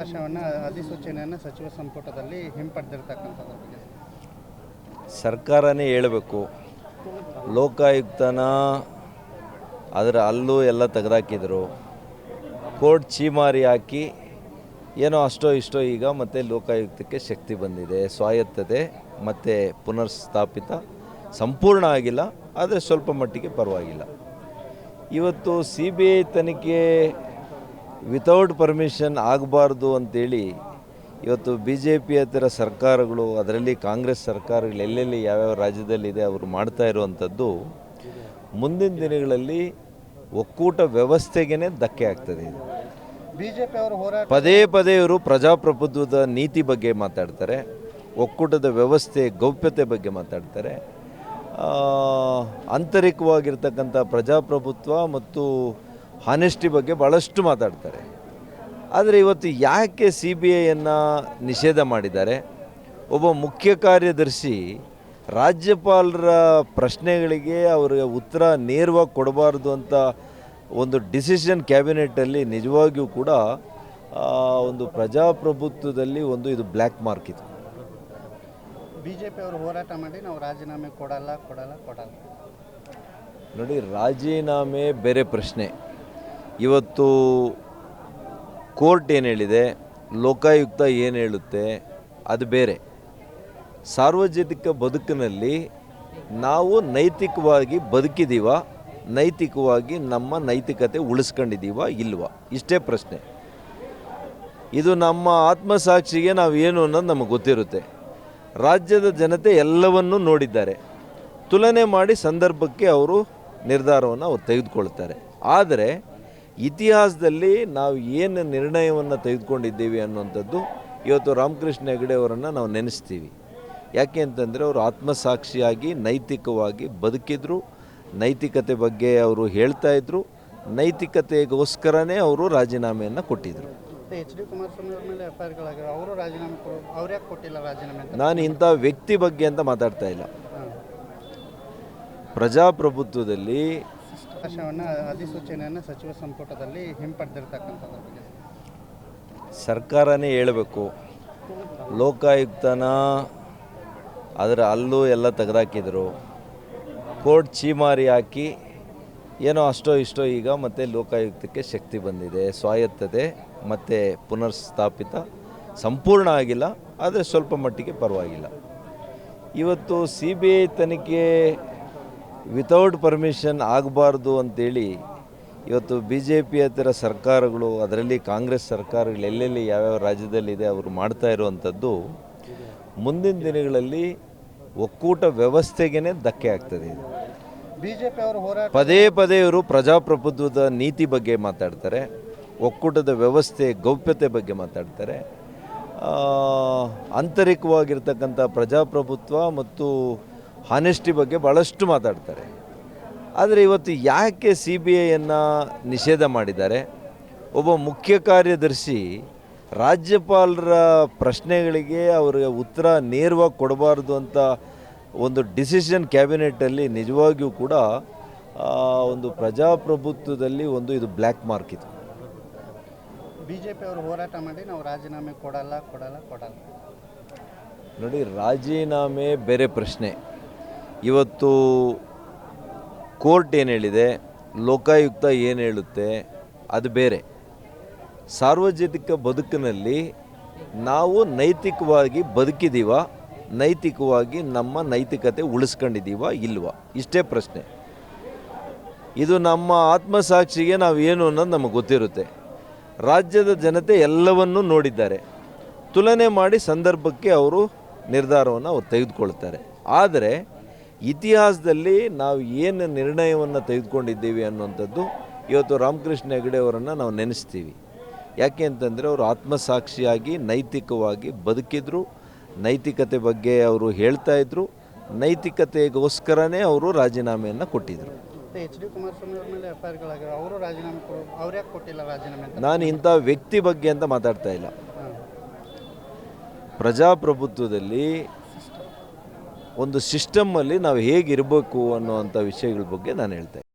ಅವಕಾಶವನ್ನು ಅಧಿಸೂಚನೆಯನ್ನು ಸಚಿವ ಸಂಪುಟದಲ್ಲಿ ಹಿಂಪಡೆದಿರ್ತಕ್ಕಂಥದ್ರ ಸರ್ಕಾರನೇ ಹೇಳಬೇಕು. ಲೋಕಾಯುಕ್ತನ ಅದರ ಅಲ್ಲೂ ಎಲ್ಲ ತೆಗೆದಾಕಿದ್ರು. ಕೋರ್ಟ್ ಚೀಮಾರಿ ಹಾಕಿ ಏನೋ ಅಷ್ಟೋ ಇಷ್ಟೋ ಈಗ ಮತ್ತೆ ಲೋಕಾಯುಕ್ತಕ್ಕೆ ಶಕ್ತಿ ಬಂದಿದೆ. ಸ್ವಾಯತ್ತತೆ ಮತ್ತು ಪುನರ್ಸ್ಥಾಪಿತ ಸಂಪೂರ್ಣ ಆಗಿಲ್ಲ. ಆದರೆ ಸ್ವಲ್ಪ ಮಟ್ಟಿಗೆ ಪರವಾಗಿಲ್ಲ. ಇವತ್ತು ಸಿ ಬಿ ಐ ತನಿಖೆ ವಿತೌಟ್ ಪರ್ಮಿಷನ್ ಆಗಬಾರ್ದು ಅಂತೇಳಿ ಇವತ್ತು ಬಿ ಜೆ ಪಿಯೇತರ ಸರ್ಕಾರಗಳು ಅದರಲ್ಲಿ ಕಾಂಗ್ರೆಸ್ ಸರ್ಕಾರಗಳು ಎಲ್ಲೆಲ್ಲಿ ಯಾವ್ಯಾವ ರಾಜ್ಯದಲ್ಲಿದೆ ಅವರು ಮಾಡ್ತಾ ಇರುವಂಥದ್ದು ಮುಂದಿನ ದಿನಗಳಲ್ಲಿ ಒಕ್ಕೂಟ ವ್ಯವಸ್ಥೆಗೇ ಧಕ್ಕೆ ಆಗ್ತದೆ ಇದು. ಬಿಜೆಪಿ ಅವರು ಹೋರಾಟ ಪದೇ ಪದೇ ಇವರು ಪ್ರಜಾಪ್ರಭುತ್ವದ ನೀತಿ ಬಗ್ಗೆ ಮಾತಾಡ್ತಾರೆ ಒಕ್ಕೂಟದ ವ್ಯವಸ್ಥೆ ಗೌಪ್ಯತೆ ಬಗ್ಗೆ ಮಾತಾಡ್ತಾರೆ. ಆಂತರಿಕವಾಗಿರ್ತಕ್ಕಂಥ ಪ್ರಜಾಪ್ರಭುತ್ವ ಮತ್ತು ಹಾನೆಸ್ಟಿ ಬಗ್ಗೆ ಭಾಳಷ್ಟು ಮಾತಾಡ್ತಾರೆ. ಆದರೆ ಇವತ್ತು ಯಾಕೆ ಸಿ ಬಿ ಐಯನ್ನು ನಿಷೇಧ ಮಾಡಿದ್ದಾರೆ? ಒಬ್ಬ ಮುಖ್ಯ ಕಾರ್ಯದರ್ಶಿ ರಾಜ್ಯಪಾಲರ ಪ್ರಶ್ನೆಗಳಿಗೆ ಅವರಿಗೆ ಉತ್ತರ ನೇರವಾಗಿ ಕೊಡಬಾರ್ದು ಅಂತ ಒಂದು ಡಿಸಿಷನ್ ಕ್ಯಾಬಿನೆಟಲ್ಲಿ ನಿಜವಾಗಿಯೂ ಕೂಡ ಒಂದು ಪ್ರಜಾಪ್ರಭುತ್ವದಲ್ಲಿ ಒಂದು ಇದು ಬ್ಲ್ಯಾಕ್ ಮಾರ್ಕ್ ಇದು. ಪಿ ಅವರು ಹೋರಾಟ ಮಾಡಿ ನಾವು ರಾಜೀನಾಮೆ ಕೊಡಲ್ಲ ಕೊಡಲ್ಲ ಕೊಡಲ್ಲ. ನೋಡಿ ರಾಜೀನಾಮೆ ಬೇರೆ ಪ್ರಶ್ನೆ. ಇವತ್ತು ಕೋರ್ಟ್ ಏನು ಹೇಳಿದೆ, ಲೋಕಾಯುಕ್ತ ಏನು ಹೇಳುತ್ತೆ, ಅದು ಬೇರೆ. ಸಾರ್ವಜನಿಕ ಬದುಕಿನಲ್ಲಿ ನಾವು ನೈತಿಕವಾಗಿ ಬದುಕಿದ್ದೀವ ನೈತಿಕವಾಗಿ ನಮ್ಮ ನೈತಿಕತೆ ಉಳಿಸ್ಕೊಂಡಿದ್ದೀವ ಇಲ್ವಾ? ಇಷ್ಟೇ ಪ್ರಶ್ನೆ. ಇದು ನಮ್ಮ ಆತ್ಮಸಾಕ್ಷಿಗೆ ನಾವು ಏನು ಅನ್ನೋದು ನಮಗೆ ಗೊತ್ತಿರುತ್ತೆ. ರಾಜ್ಯದ ಜನತೆ ಎಲ್ಲವನ್ನೂ ನೋಡಿದ್ದಾರೆ. ತುಲನೆ ಮಾಡಿ ಸಂದರ್ಭಕ್ಕೆ ಅವರು ನಿರ್ಧಾರವನ್ನು ಅವ್ರು ತೆಗೆದುಕೊಳ್ತಾರೆ. ಆದರೆ ಇತಿಹಾಸದಲ್ಲಿ ನಾವು ಏನು ನಿರ್ಣಯವನ್ನು ತೆಗೆದುಕೊಂಡಿದ್ದೀವಿ ಅನ್ನುವಂಥದ್ದು ಇವತ್ತು ರಾಮಕೃಷ್ಣ ಹೆಗಡೆ ಅವರನ್ನು ನಾವು ನೆನೆಸ್ತೀವಿ. ಯಾಕೆ ಅಂತಂದರೆ ಅವರು ಆತ್ಮಸಾಕ್ಷಿಯಾಗಿ ನೈತಿಕವಾಗಿ ಬದುಕಿದ್ರು ನೈತಿಕತೆ ಬಗ್ಗೆ ಅವರು ಹೇಳ್ತಾ ಇದ್ರು ನೈತಿಕತೆಗೋಸ್ಕರನೇ ಅವರು ರಾಜೀನಾಮೆಯನ್ನು ಕೊಟ್ಟಿದ್ದರು ಎಚ್ ಡಿ ಕುಮಾರಸ್ವಾಮಿ ಅವ್ರ ಮೇಲೆ ಎಫ್ ಅವರು ರಾಜೀನಾಮೆ ಅವ್ರು ಯಾಕೆ ಕೊಟ್ಟಿಲ್ಲ ರಾಜೀನಾಮೆ ನಾನು ಇಂಥ ವ್ಯಕ್ತಿ ಬಗ್ಗೆ ಅಂತ ಮಾತಾಡ್ತಾ ಇಲ್ಲ. ಪ್ರಜಾಪ್ರಭುತ್ವದಲ್ಲಿ ಅವಕಾಶವನ್ನು ಅಧಿಸೂಚನೆಯನ್ನು ಸಚಿವ ಸಂಪುಟದಲ್ಲಿ ಹಿಂಪಡೆದಿರ್ತಕ್ಕಂಥದ್ರ ಬಗ್ಗೆ. ಸರ್ಕಾರನೇ ಹೇಳಬೇಕು, ಲೋಕಾಯುಕ್ತನ ಅದರ ಅಲ್ಲೂ ಎಲ್ಲ ತೆಗೆದಾಕಿದರು, ಕೋರ್ಟ್ ಚೀಮಾರಿ ಹಾಕಿ ಏನೋ ಅಷ್ಟೋ ಇಷ್ಟೋ ಈಗ ಮತ್ತೆ ಲೋಕಾಯುಕ್ತಕ್ಕೆ ಶಕ್ತಿ ಬಂದಿದೆ, ಸ್ವಾಯತ್ತತೆ ಮತ್ತು ಪುನರ್ಸ್ಥಾಪಿತ ಸಂಪೂರ್ಣ ಆಗಿಲ್ಲ, ಆದರೆ ಸ್ವಲ್ಪ ಮಟ್ಟಿಗೆ ಪರವಾಗಿಲ್ಲ. ಇವತ್ತು ಸಿ ಬಿ ಐ ತನಿಖೆ ವಿತೌಟ್ ಪರ್ಮಿಷನ್ ಆಗಬಾರ್ದು ಅಂತೇಳಿ ಇವತ್ತು ಬಿ ಜೆ ಪಿಯೇತರ ಸರ್ಕಾರಗಳು ಅದರಲ್ಲಿ ಕಾಂಗ್ರೆಸ್ ಸರ್ಕಾರಗಳು ಎಲ್ಲೆಲ್ಲಿ ಯಾವ್ಯಾವ ರಾಜ್ಯದಲ್ಲಿದೆ ಅವರು ಮಾಡ್ತಾ ಇರುವಂಥದ್ದು ಮುಂದಿನ ದಿನಗಳಲ್ಲಿ ಒಕ್ಕೂಟ ವ್ಯವಸ್ಥೆಗೇ ಧಕ್ಕೆ ಆಗ್ತದೆ ಇದು. ಬಿಜೆಪಿ ಅವರು ಹೋರಾಟ ಪದೇ ಪದೇ ಇವರು ಪ್ರಜಾಪ್ರಭುತ್ವದ ನೀತಿ ಬಗ್ಗೆ ಮಾತಾಡ್ತಾರೆ ಒಕ್ಕೂಟದ ವ್ಯವಸ್ಥೆ ಗೌಪ್ಯತೆ ಬಗ್ಗೆ ಮಾತಾಡ್ತಾರೆ. ಆಂತರಿಕವಾಗಿರ್ತಕ್ಕಂಥ ಪ್ರಜಾಪ್ರಭುತ್ವ ಮತ್ತು ಹಾನೆಸ್ಟಿ ಬಗ್ಗೆ ಭಾಳಷ್ಟು ಮಾತಾಡ್ತಾರೆ. ಆದರೆ ಇವತ್ತು ಯಾಕೆ ಸಿ ಬಿ ಐಯನ್ನು ನಿಷೇಧ ಮಾಡಿದ್ದಾರೆ? ಒಬ್ಬ ಮುಖ್ಯ ಕಾರ್ಯದರ್ಶಿ ರಾಜ್ಯಪಾಲರ ಪ್ರಶ್ನೆಗಳಿಗೆ ಅವರಿಗೆ ಉತ್ತರ ನೇರವಾಗಿ ಕೊಡಬಾರ್ದು ಅಂತ ಒಂದು ಡಿಸಿಷನ್ ಕ್ಯಾಬಿನೆಟಲ್ಲಿ ನಿಜವಾಗಿಯೂ ಕೂಡ ಒಂದು ಪ್ರಜಾಪ್ರಭುತ್ವದಲ್ಲಿ ಒಂದು ಇದು ಬ್ಲ್ಯಾಕ್ ಮಾರ್ಕ್ ಇದು ಪಿ ಅವರು ಹೋರಾಟ ಮಾಡಿ ನಾವು ರಾಜೀನಾಮೆ ಕೊಡಲ್ಲ ಕೊಡಲ್ಲ ಕೊಡಲ್ಲ. ನೋಡಿ ರಾಜೀನಾಮೆ ಬೇರೆ ಪ್ರಶ್ನೆ. ಇವತ್ತು ಕೋರ್ಟ್ ಏನು ಹೇಳಿದೆ, ಲೋಕಾಯುಕ್ತ ಏನು ಹೇಳುತ್ತೆ, ಅದು ಬೇರೆ. ಸಾರ್ವಜನಿಕ ಬದುಕಿನಲ್ಲಿ ನಾವು ನೈತಿಕವಾಗಿ ಬದುಕಿದ್ದೀವ ನೈತಿಕವಾಗಿ ನಮ್ಮ ನೈತಿಕತೆ ಉಳಿಸ್ಕೊಂಡಿದ್ದೀವ ಇಲ್ವಾ? ಇಷ್ಟೇ ಪ್ರಶ್ನೆ. ಇದು ನಮ್ಮ ಆತ್ಮಸಾಕ್ಷಿಗೆ ನಾವು ಏನು ಅನ್ನೋದು ನಮಗೆ ಗೊತ್ತಿರುತ್ತೆ. ರಾಜ್ಯದ ಜನತೆ ಎಲ್ಲವನ್ನೂ ನೋಡಿದ್ದಾರೆ. ತುಲನೆ ಮಾಡಿ ಸಂದರ್ಭಕ್ಕೆ ಅವರು ನಿರ್ಧಾರವನ್ನು ಅವ್ರು ತೆಗೆದುಕೊಳ್ತಾರೆ. ಆದರೆ ಇತಿಹಾಸದಲ್ಲಿ ನಾವು ಏನು ನಿರ್ಣಯವನ್ನು ತೆಗೆದುಕೊಂಡಿದ್ದೀವಿ ಅನ್ನುವಂಥದ್ದು ಇವತ್ತು ರಾಮಕೃಷ್ಣ ಹೆಗಡೆ ಅವರನ್ನು ನಾವು ನೆನೆಸ್ತೀವಿ. ಯಾಕೆ ಅಂತಂದರೆ ಅವರು ಆತ್ಮಸಾಕ್ಷಿಯಾಗಿ ನೈತಿಕವಾಗಿ ಬದುಕಿದ್ರು ನೈತಿಕತೆ ಬಗ್ಗೆ ಅವರು ಹೇಳ್ತಾ ಇದ್ರು ನೈತಿಕತೆಗೋಸ್ಕರನೇ ಅವರು ರಾಜೀನಾಮೆಯನ್ನು ಅಂತ? ನಾನು ಇಂಥ ವ್ಯಕ್ತಿ ಬಗ್ಗೆ ಅಂತ ಮಾತಾಡ್ತಾ ಇಲ್ಲ. ಪ್ರಜಾಪ್ರಭುತ್ವದಲ್ಲಿ ಒಂದು ಸಿಸ್ಟಮ್ಮಲ್ಲಿ ನಾವು ಹೇಗಿರಬೇಕು ಅನ್ನುವಂಥ ವಿಷಯಗಳ ಬಗ್ಗೆ ನಾನು ಹೇಳ್ತಾ ಇದ್ದೀನಿ